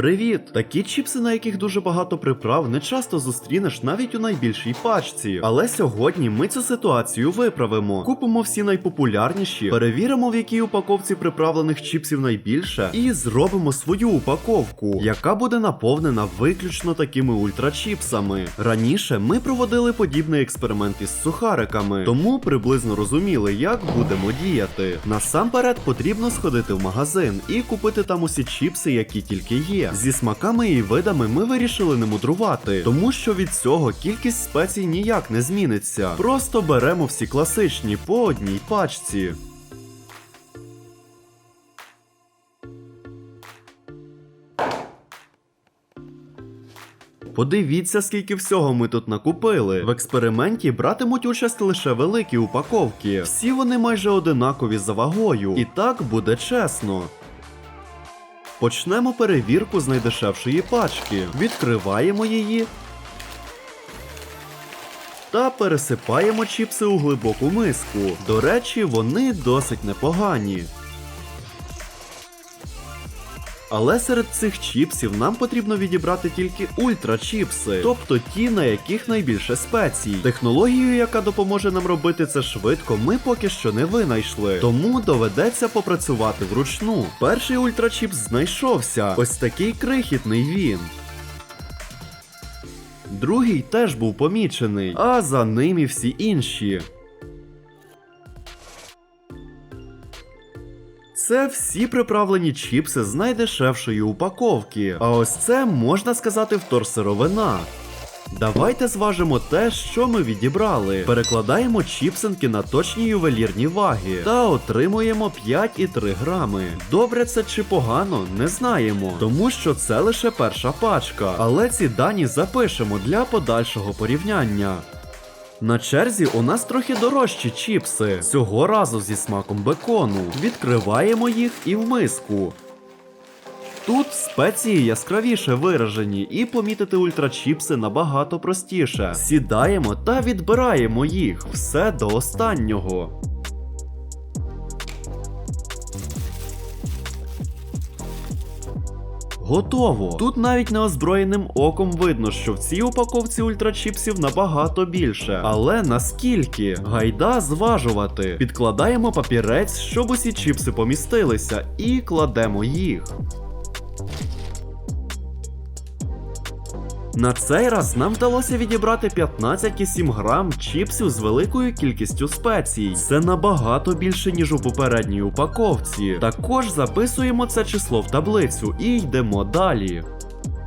Привіт! Такі чіпси, на яких дуже багато приправ, не часто зустрінеш навіть у найбільшій пачці. Але сьогодні ми цю ситуацію виправимо. Купимо всі найпопулярніші, перевіримо, в якій упаковці приправлених чіпсів найбільше, і зробимо свою упаковку, яка буде наповнена виключно такими ультрачіпсами. Раніше ми проводили подібний експеримент із сухариками, тому приблизно розуміли, як будемо діяти. Насамперед потрібно сходити в магазин і купити там усі чіпси, які тільки є. Зі смаками і видами ми вирішили не мудрувати, тому що від цього кількість спецій ніяк не зміниться. Просто беремо всі класичні по одній пачці. Подивіться, скільки всього ми тут накупили. В експерименті братимуть участь лише великі упаковки. Всі вони майже одинакові за вагою. І так буде чесно. Почнемо перевірку з найдешевшої пачки. Відкриваємо її. Та пересипаємо чіпси у глибоку миску. До речі, вони досить непогані. Але серед цих чіпсів нам потрібно відібрати тільки ультрачіпси, тобто ті, на яких найбільше спецій. Технологію, яка допоможе нам робити це швидко, ми поки що не винайшли, тому доведеться попрацювати вручну. Перший ультрачіпс знайшовся. Ось такий крихітний він. Другий теж був помічений, а за ним і всі інші. Це всі приправлені чіпси з найдешевшої упаковки. А ось це можна сказати вторсировина. Давайте зважимо те, що ми відібрали. Перекладаємо чіпсинки на точні ювелірні ваги та отримуємо 5,3 грами. Добре це чи погано, не знаємо, тому що це лише перша пачка. Але ці дані запишемо для подальшого порівняння. На черзі у нас трохи дорожчі чіпси, цього разу зі смаком бекону. Відкриваємо їх і в миску. Тут спеції яскравіше виражені, і помітити ультрачіпси набагато простіше. Сідаємо та відбираємо їх все до останнього. Готово. Тут навіть неозброєним оком видно, що в цій упаковці ультрачіпсів набагато більше. Але наскільки? Гайда зважувати. Підкладаємо папірець, щоб усі чіпси помістилися, і кладемо їх. На цей раз нам вдалося відібрати 15,7 грам чіпсів з великою кількістю спецій. Це набагато більше, ніж у попередній упаковці. Також записуємо це число в таблицю і йдемо далі.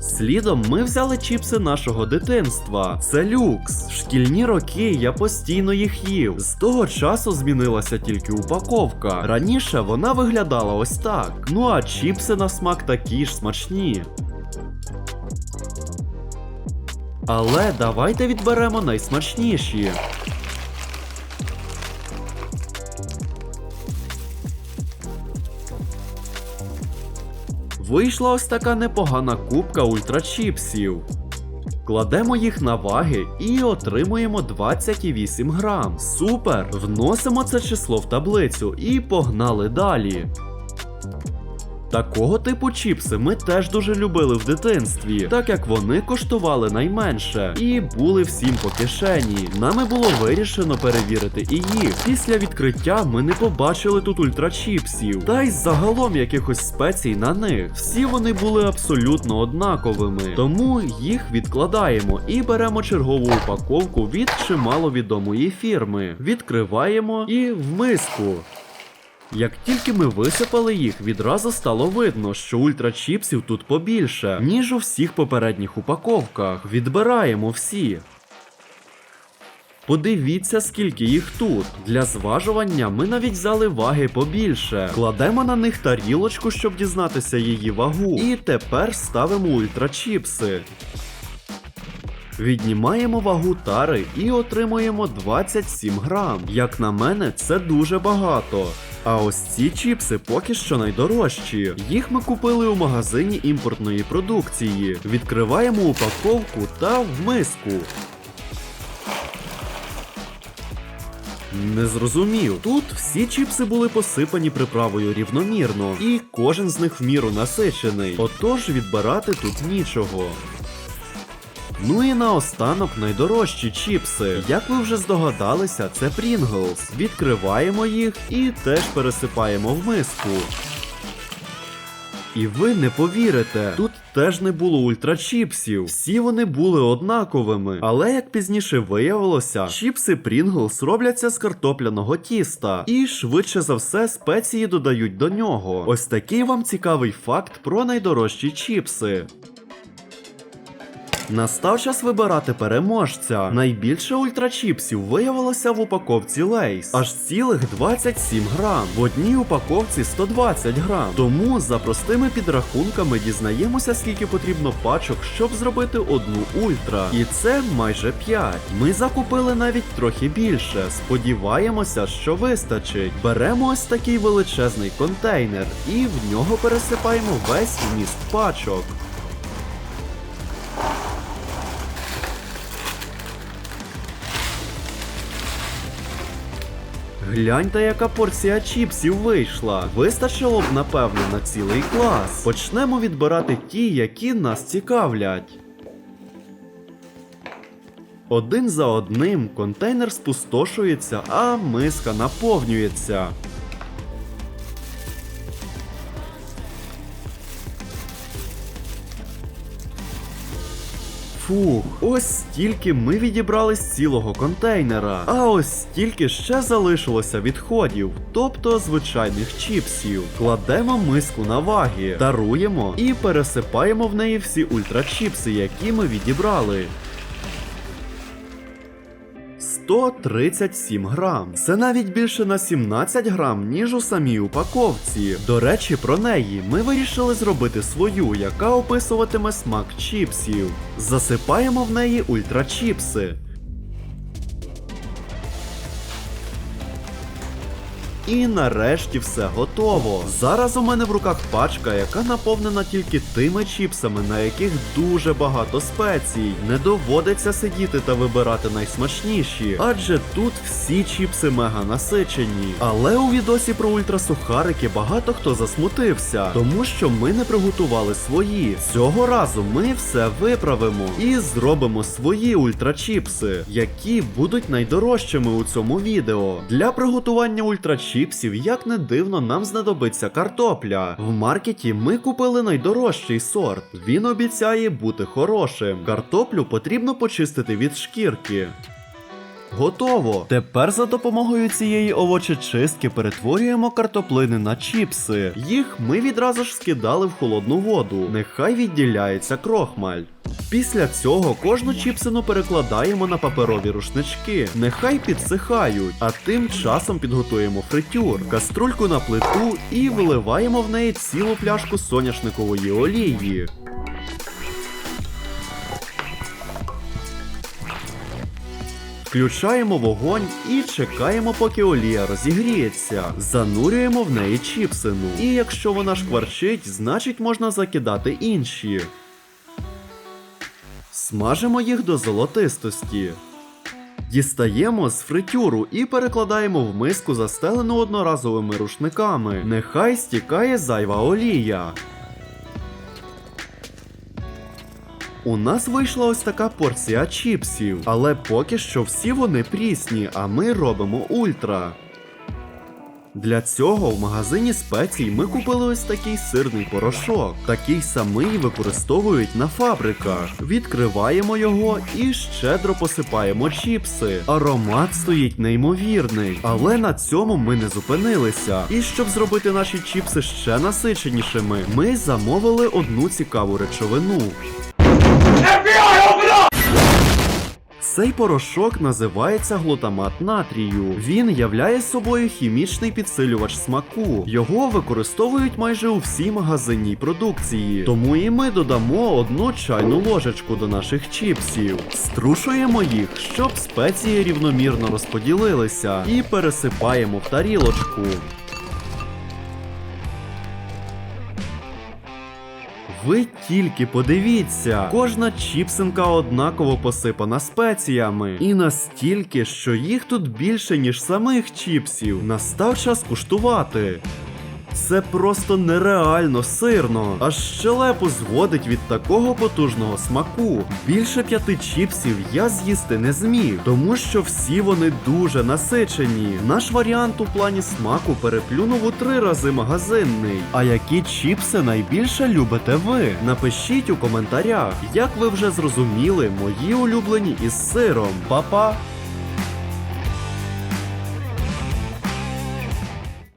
Слідом ми взяли чіпси нашого дитинства. Це люкс. В шкільні роки я постійно їх їв. З того часу змінилася тільки упаковка. Раніше вона виглядала ось так. Ну а чіпси на смак такі ж смачні. Але давайте відберемо найсмачніші. Вийшла ось така непогана кубка ультрачіпсів. Кладемо їх на ваги і отримуємо 28 грам. Супер! Вносимо це число в таблицю і погнали далі. Такого типу чіпси ми теж дуже любили в дитинстві, так як вони коштували найменше і були всім по кишені. Нами було вирішено перевірити і їх. Після відкриття ми не побачили тут ультрачіпсів, та й загалом якихось спецій на них. Всі вони були абсолютно однаковими, тому їх відкладаємо і беремо чергову упаковку від чимало відомої фірми. Відкриваємо і в миску. Як тільки ми висипали їх, відразу стало видно, що ультрачіпсів тут побільше, ніж у всіх попередніх упаковках. Відбираємо всі. Подивіться, скільки їх тут. Для зважування ми навіть взяли ваги побільше. Кладемо на них тарілочку, щоб дізнатися її вагу. І тепер ставимо ультрачіпси. Віднімаємо вагу тари і отримуємо 27 грам. Як на мене, це дуже багато. А ось ці чіпси поки що найдорожчі. Їх ми купили у магазині імпортної продукції. Відкриваємо упаковку та в миску. Не зрозумів. Тут всі чіпси були посипані приправою рівномірно, і кожен з них в міру насичений. Отож відбирати тут нічого. Ну і наостанок найдорожчі чіпси. Як ви вже здогадалися, це Pringles. Відкриваємо їх і теж пересипаємо в миску. І ви не повірите, тут теж не було ультрачіпсів. Всі вони були однаковими. Але як пізніше виявилося, чіпси Pringles робляться з картопляного тіста, і швидше за все спеції додають до нього. Ось такий вам цікавий факт про найдорожчі чіпси. Настав час вибирати переможця. Найбільше ультрачіпсів виявилося в упаковці Лейс, аж цілих 27 грам. В одній упаковці 120 грам. Тому за простими підрахунками дізнаємося, скільки потрібно пачок, щоб зробити одну ультра. І це майже 5. Ми закупили навіть трохи більше. Сподіваємося, що вистачить. Беремо ось такий величезний контейнер і в нього пересипаємо весь вміст пачок. Гляньте, яка порція чіпсів вийшла. Вистачило б, напевно, на цілий клас. Почнемо відбирати ті, які нас цікавлять. Один за одним контейнер спустошується, а миска наповнюється. Фух, ось стільки ми відібрали з цілого контейнера. А ось стільки ще залишилося відходів, тобто звичайних чіпсів. Кладемо миску на ваги, даруємо і пересипаємо в неї всі ультрачіпси, які ми відібрали. 137 грам. Це навіть більше на 17 грам, ніж у самій упаковці. До речі, про неї ми вирішили зробити свою, яка описуватиме смак чіпсів. Засипаємо в неї ультрачіпси. І нарешті все готово. Зараз у мене в руках пачка, яка наповнена тільки тими чіпсами, на яких дуже багато спецій. Не доводиться сидіти та вибирати найсмачніші, адже тут всі чіпси мега насичені. Але у відосі про ультрасухарики багато хто засмутився, тому що ми не приготували свої. Цього разу ми все виправимо і зробимо свої ультрачіпси, які будуть найдорожчими у цьому відео. Для приготування ультрачіпсів, як не дивно, нам знадобиться картопля. В маркеті ми купили найдорожчий сорт. Він обіцяє бути хорошим. Картоплю потрібно почистити від шкірки. Готово! Тепер за допомогою цієї овочечистки перетворюємо картоплини на чіпси. Їх ми відразу ж скидали в холодну воду. Нехай відділяється крохмаль. Після цього кожну чіпсину перекладаємо на паперові рушнички. Нехай підсихають, а тим часом підготуємо фритюр, каструльку на плиту і виливаємо в неї цілу пляшку соняшникової олії. Включаємо вогонь і чекаємо, поки олія розігріється. Занурюємо в неї чіпсину. І якщо вона шкварчить, значить можна закидати інші. Смажимо їх до золотистості. Дістаємо з фритюру і перекладаємо в миску, застелену одноразовими рушниками. Нехай стікає зайва олія. У нас вийшла ось така порція чіпсів, але поки що всі вони прісні, а ми робимо ультра. Для цього в магазині спецій ми купили ось такий сирний порошок. Такий самий використовують на фабриках. Відкриваємо його і щедро посипаємо чіпси. Аромат стоїть неймовірний. Але на цьому ми не зупинилися. І щоб зробити наші чіпси ще насиченішими, ми замовили одну цікаву речовину. Цей порошок називається глутамат натрію. Він являє собою хімічний підсилювач смаку. Його використовують майже у всій магазинній продукції. Тому і ми додамо одну чайну ложечку до наших чіпсів. Струшуємо їх, щоб спеції рівномірно розподілилися, і пересипаємо в тарілочку. Ви тільки подивіться, кожна чіпсинка однаково посипана спеціями. І настільки, що їх тут більше, ніж самих чіпсів. Настав час куштувати. Це просто нереально сирно. Аж щелепу зводить від такого потужного смаку. Більше п'яти чіпсів я з'їсти не зміг, тому що всі вони дуже насичені. Наш варіант у плані смаку переплюнув у три рази магазинний. А які чіпси найбільше любите ви? Напишіть у коментарях. Як ви вже зрозуміли, мої улюблені із сиром. Па-па!